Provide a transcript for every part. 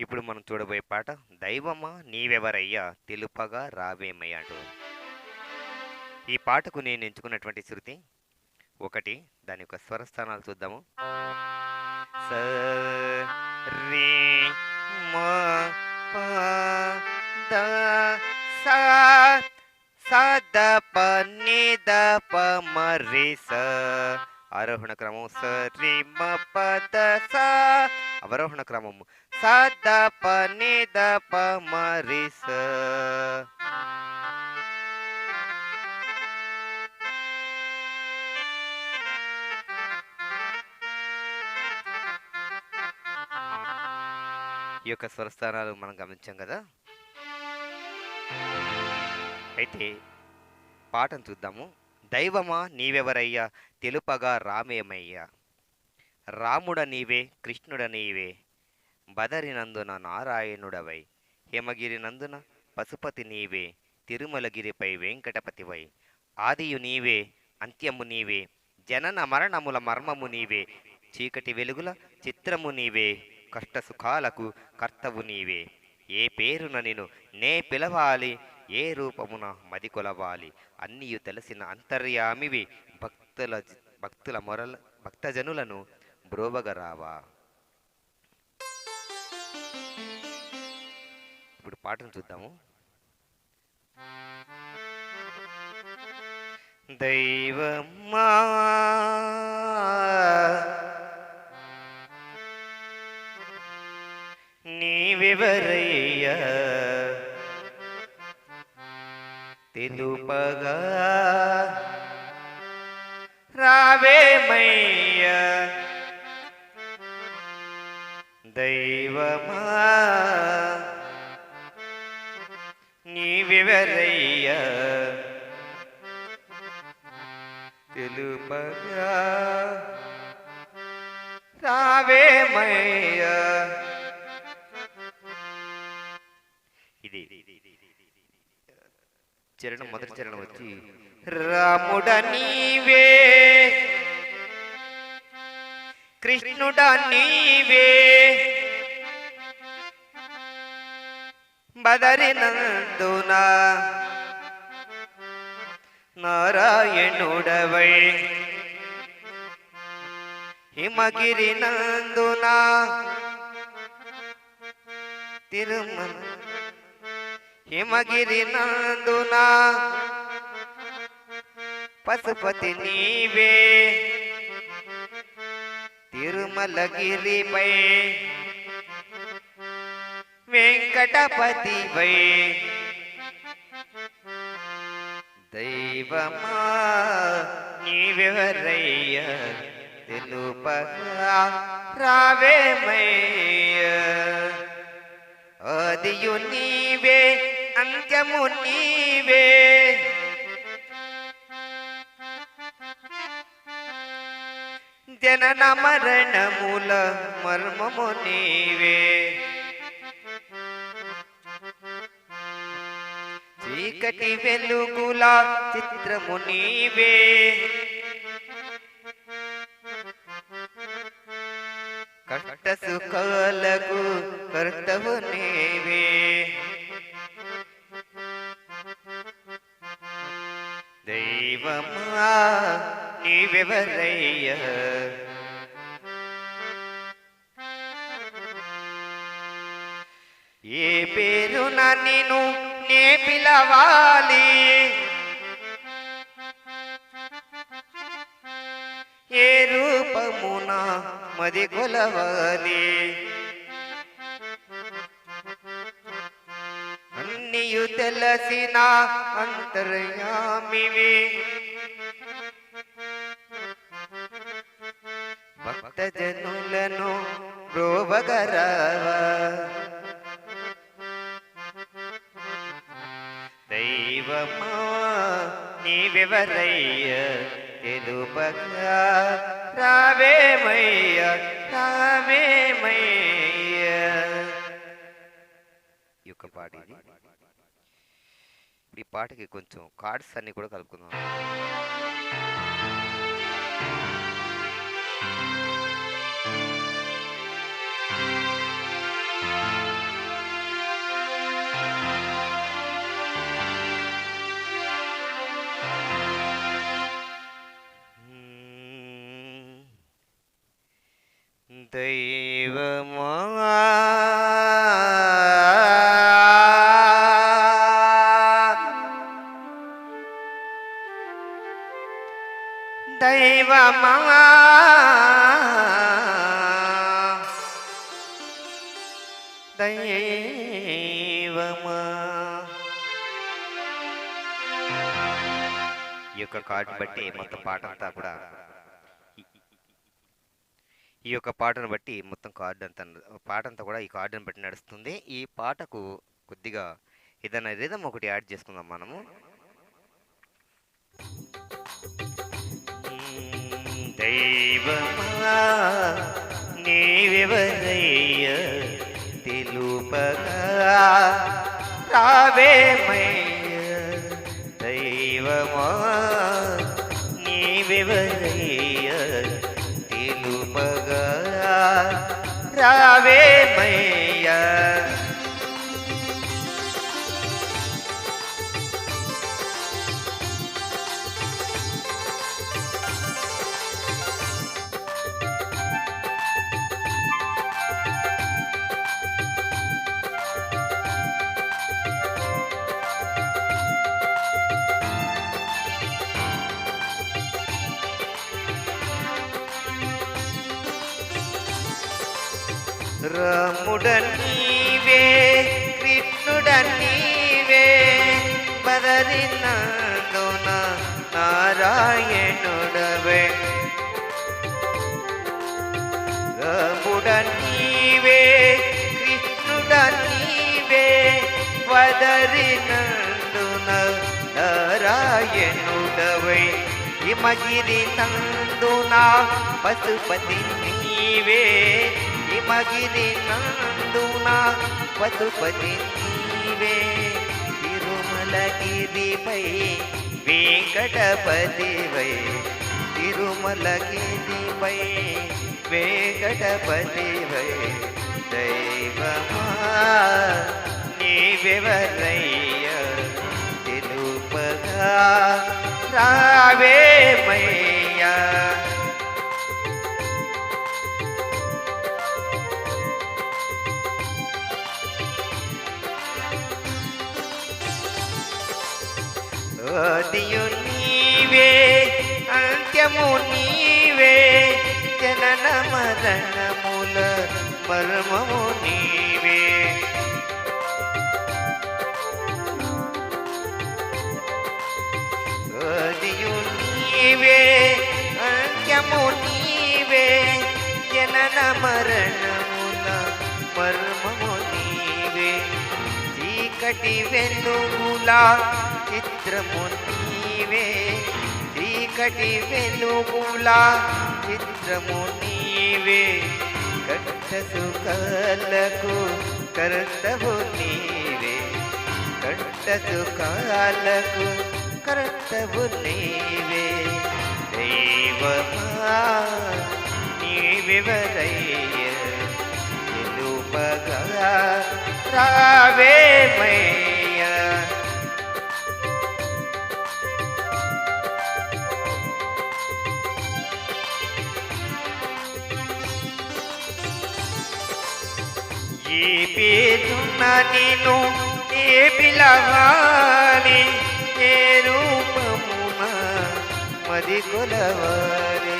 ఇప్పుడు మనం చూడబోయే పాట దైవమా నీవెవరయ్యా? తెలుపగా రావేమయ్య అంటూ ఈ పాటకు నేను ఎంచుకున్నటువంటి శృతి ఒకటి దాని యొక్క స్వరస్థానాలు చూద్దాము. స రే మ ప ద సా స ప ని ప స ఆరోహణ క్రమం. స రి మ ప ద స అవరోహణ క్రమము స నిదప మరిస ని స ఈ యొక్క స్వరస్థానాలు మనం గమనించాం కదా? అయితే పాఠం చూద్దాము. దైవమా నీవెవరయ్యా? తెలుపగా రామేమయ్యా? రాముడ నీవే కృష్ణుడ నీవే బదరినందున నారాయణుడవై హిమగిరినందున పశుపతి నీవే తిరుమలగిరిపై వెంకటపతివై. ఆదియు నీవే అంత్యము నీవే జనన మరణముల మర్మము నీవే చీకటి వెలుగుల చిత్రము నీవే కష్ట సుఖాలకు కర్తవు నీవే. ఏ పేరున నేను నే పిలవాలి ఏ రూపమున మది కొలవాలి అన్నియు తెలిసిన అంతర్యామివి భక్తుల భక్తుల మొరల భక్తజనులను బ్రోవగరావా? ఇప్పుడు పాటను చూద్దాము. దైవమ్మా! నీవెవరయ్యా? తెలుపగా రావేమయ్యా? దైవమా! నీవెవరయ్యా తెలుపగా రావేమయ్యా ఇది చరణం మొదటి చరణం వచ్చి రాముడ నీవే. కృష్ణుడ నీవే. బదరినందున నారాయణుడవై హిమగిరి నందున తిరుమల హిమగిరి నందున పశుపతి నీవే తిరుమలగిరిపై వెంకటపతిపై దైవమా నీవెవరయ్య? తెలుపగా రావేమయ్య ఆదియు నీవే అంత్యము నీవే. జనన మరణముల మర్మము నీవే. చీకటి వెలుగుల చిత్రము నీవే. కష్ట సుఖాలకు కర్తవు నీవే. దైవమా నీవెవరయ్య? ఏ పేరున నేను నే పిలవాలి. ఏ రూపమున మది కొలవాలి? అన్నియు తెలసిన అంతర్యామివి. భక్త జనులను బ్రోవగరవా దైవమా నీవెవరయ్య తెలుపగా రావేమయ్య రావేమయ్య. ఈ యొక్క పాట ఇది. ఈ పాటకి కొంచెం కార్డ్స్ అన్ని కూడా కలుపుకుందాం. thank you దైవమా దైవమా దైవమా ఈ యొక్క కార్డు బట్టి మొత్తం పాట అంతా కూడా ఈ- ఈ యొక్క పాటను బట్టి మొత్తం కార్డు అంతా పాట అంతా కూడా ఈ కార్డును బట్టి నడుస్తుంది. ఈ పాటకు కొద్దిగా ఏదైనా రిధం ఒకటి యాడ్ చేసుకుందాం మనము. దైవమా నీవెవరయ్య తెలుపగా రావేమయ్య రావేమయ్య రాముడ నీవే కృష్ణుడ నీవే బదరినందున నారాయణుడవే. రాముడ నీవే కృష్ణుడ నీవే వదరినందున హిమగిరి నందున పశుపతి నీవే. హిమగిరి నందున పశుపతి నీవే. తిరుమలగిరిపై వెంకటపతివై. తిరుమలగిరిపై వెంకటపతివై. దైవమా నీవెవరయ్య? తెలుపగా రావేమయ్యా? ఆదియు నీవే అంత్యము నీవే జనన మరణముల మర్మము నీవే. ఆదియు నీవే అంత్యము నీవే జనన మరణముల మర్మము నీవే. చీకటి వెలుగులా చిత్రము నీవే. చీకటి వెలుగులా చిత్రము నీవే. కష్ట సుఖాలకు కర్తవు నీవే. కష్ట సుఖాలకు కర్తవు నీవే. దైవమా నీవెవరయ్య? తెలుపగా రావేమయ్యా ఏ పేరున్న నేను ఏ పిలవాలి? ఏ రూపమున మది కొలవాలి?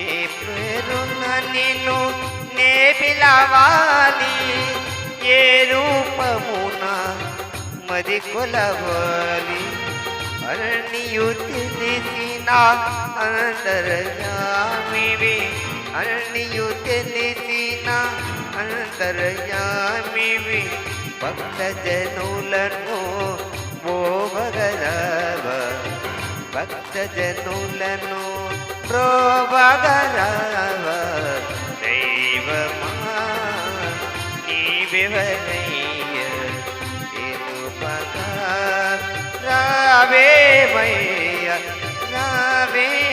ఏ పేరున్న నిన్ను నే పిలవాలి? ఏ రూపమున మది కొలవాలి? అరణ్యు తెలిసిన అంతర్యామివి. అరణ్యు తెలిసిన అంతర్యామివి. భక్త జనులను ఓవగలవ భక్త జనులను ప్రోవగలవ దైవమా నీవెవరయ్య రావేమయ్య రావేమయ్య